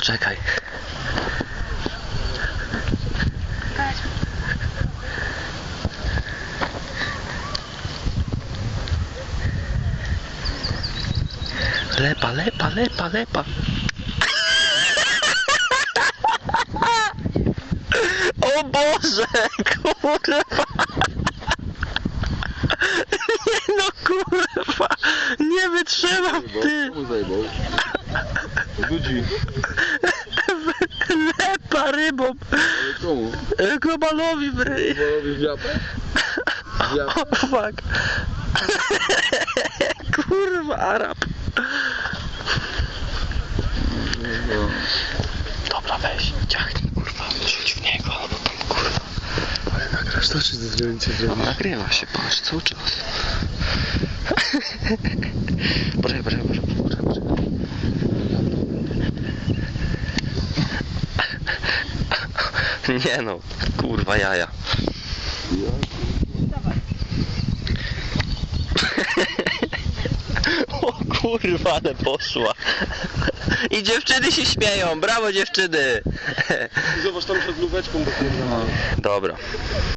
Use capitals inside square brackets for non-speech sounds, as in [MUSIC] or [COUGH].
Poczekaj. Lepa, lepa, lepa, lepa. [LAUGHS] O Boże, kurwa. [LAUGHS] Nie no, kurwa. Nie wytrzymam, ty. Ludzi. Rybą. Ale komu? Globalowi w ryj. Wolowi w japę? Ja. O, fuck. Kurwa, Arab. No. Dobra, weź, ciachnij, kurwa, rzuć w niego, albo tam, kurwa. Ale nagrasz to, czy zdjęcie No, zrobisz? nagrywa się, patrz, cały czas. [LAUGHS] Poczekaj, poczekaj, poczekaj, [LAUGHS] Nie no, kurwa jaja. [LAUGHS] O kurwa, ale poszła. I dziewczyny się śmieją, brawo dziewczyny. Zobacz tam przed lóweczką, bo Dobra.